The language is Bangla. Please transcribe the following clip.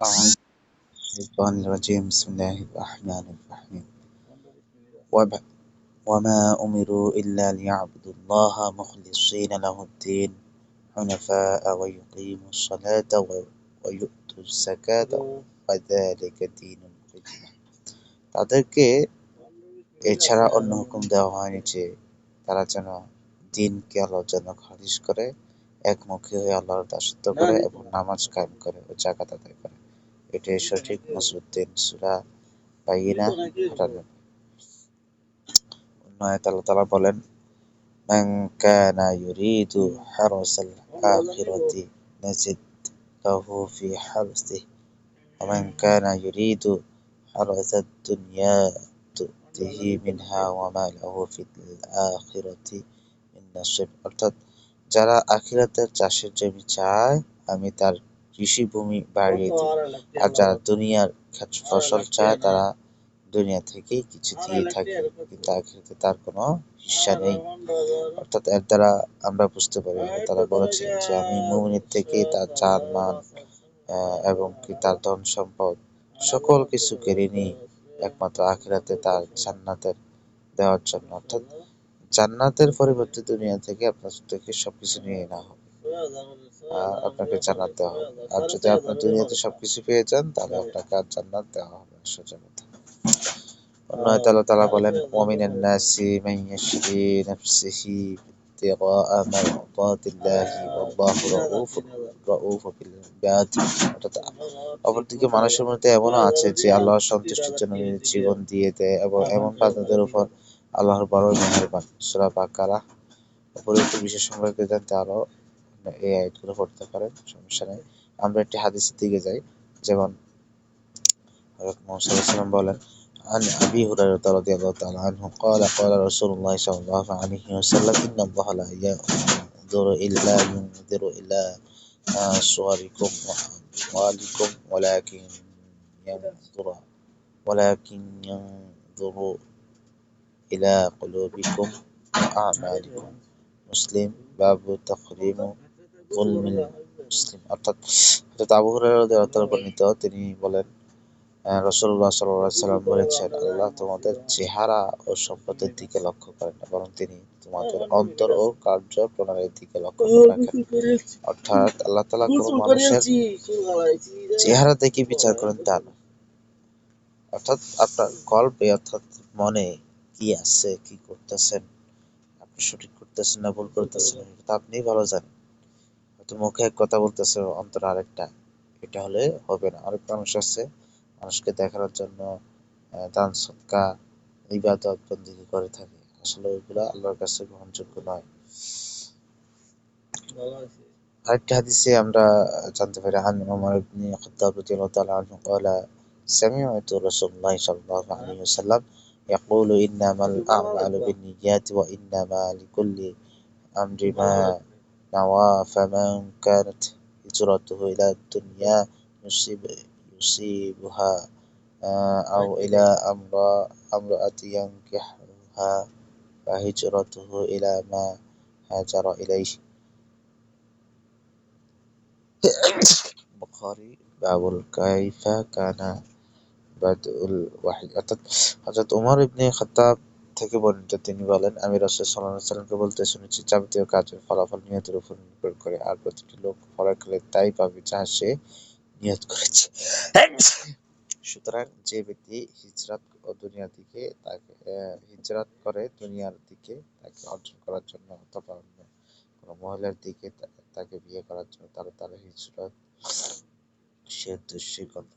أعوذ الشيطان الرجيم بسم الله الرحمن الرحيم وب- وما أمروا إلا ليعبدوا الله مخلصين له الدين حنفاء ويقيموا الصلاة و- ويؤتوا الزكاة وذلك دين القيمة তাদেরকে এছাড়া অন্য হুকুম দেওয়া হয়নি যে তারা যেন দিনকে আল্লাহর জন্য খারিজ করে একমুখী হয়ে আল্লাহর দাসত্ব করে এবং নামাজ কায়েম করে ও জাকাত আদায় করে এটাই সঠিক নসরুদ্দিন সুরা বাইনা আটানব্বই অন্য আয়াত আল্লাহ তাআলা বলেন, মান কানা ইউরিদু হারসাল আখিরাতি নাজিদ লাহু ফি হারসিহি, ওয়া মান কানা ইউরিদু হারসাদ দুনিয়া তু'তিহি মিনহা ওয়া মা লাহু ফিল আখিরাতি মিন নাসিব। অর্থাৎ, যারা আখিরাতের চাষের জমি চায়, আমি তার কৃষি ভূমি বাড়িয়ে আর যারা দুনিয়ার ফসল চায় তারা দুনিয়া থেকেই কিছু দিয়ে থাকে। কিন্তু আখিরাতে তার কোনো হিস্সা নেই। অর্থাৎ এর দ্বারা আমরা বুঝতে পারি তারা বলেছেন যে আমি মুমিনের থেকে তার জান মান এবং কি তার ধন সম্পদ সকল কিছু কেড়ে নিই একমাত্র আখিরাতে তার জান্নাতের দেওয়ার জন্য। অর্থাৎ জান্নাতের পরিবর্তে দুনিয়া থেকে আপনার থেকে সবকিছু নিয়ে নেওয়া হবে। আপনাকে জান্নাত দেওয়া হবে। আর যদি আপনার দুনিয়াতে সবকিছু পেয়ে যান তাহলে আপনাকে আর জান্নাত দেওয়া হবে না, সোজা কথা। অন্য আল্লাহ তাআলা বলেন ওয়ামিনান নাসি মান ইয়াশরি নাফসিহি মারদাতিল্লাহি ওয়াল্লাহু রাউফুর রাউফু বিল ইবাদ অপরদিকে মানুষের মধ্যে এমনও আছে যে আল্লাহর সন্তুষ্টির জন্য জীবন দিয়ে দেয় এবং এমন বান্দাদের উপর আল্লাহর বড় মেহেরবান। সূরা বাকারা উপরোক্ত বিষয় সম্পর্কে জানতে আরও এই আয়াতগুলো পড়তে পারেন সমস্যা নেই আমরা একটি হাদিসের দিকে যাই যেমন হযরত মুহাম্মদ সাল্লাল্লাহু আলাইহি ওয়াসাল্লাম বলেন عن أبي هريرة رضي الله تعالى عنه قال قال رسول الله صلى الله عليه وسلم إن الله لا ينظر إلا ينظر إلى آه، صوركم وأموالكم ولكن ينظر ولكن ينظر إلى قلوبكم وأعمالكم مسلم باب تحريم অর্থাৎ তিনি বলেন বলেছেন আল্লাহ তোমাদের চেহারা ও সম্পদের দিকে লক্ষ্য করেন বরং তিনি তোমাদের অন্তর ও কার্য প্রণালীর দিকে লক্ষ্য রাখেন। অর্থাৎ আল্লাহ তালা মানুষের চেহারা দেখে বিচার করেন তার। অর্থাৎ আপনার গল্পে অর্থাৎ মনে কি আছে কি করতেছেন আপনি সঠিক করতেছেন না ভুল করতেছেন আপনি ভালো জানেন। হয়তো মুখে এক কথা বলতেছে অন্তর আরেকটা এটা হলে হবে না অনেক মানুষ আছে মানুষকে দেখানোর জন্য আহ, দান সৎকা ইবাদত বন্দিগি করে থাকে আসলে ওইগুলা আল্লাহর কাছে গ্রহণযোগ্য নয় আরেকটি হাদিসে আমরা জানতে পারি আন ওমর ইবনে খাত্তাব রাদিয়াল্লাহু তাআলা আনহু قال سمعت رسول الله صلى الله عليه وسلم يقول إنما الأعمال بالنيات وإنما لكل أمر ما نوى فمن كانت هجرته إلى دنيا يصيبها آه، أو إلى أمرأة ينكحها فهجرته إلى ما هاجر إليه. البخاري باب كيف كان بدء الوحي حضرة عمر بن الخطاب থেকে বর্ণিত, তিনি বলেন, আমি রাসূল সাল্লাল্লাহু আলাইহি সাল্লামকে বলতে শুনেছি যাবতীয় কাজের ফলাফল নিয়তের উপর নির্ভর করে, আর প্রতিটি লোক পরকালে তাই পাবে যা সে নিয়ত করেছে। সুতরাং যে ব্যক্তি হিজরাত ও দুনিয়ার দিকে তাকে হিজরাত করে দুনিয়ার দিকে তাকে অর্জন করার জন্য অথবা অন্য কোনো মহিলার দিকে তাকে বিয়ে করার জন্য তাহলে তার হিজরত সে উদ্দেশ্যই করবে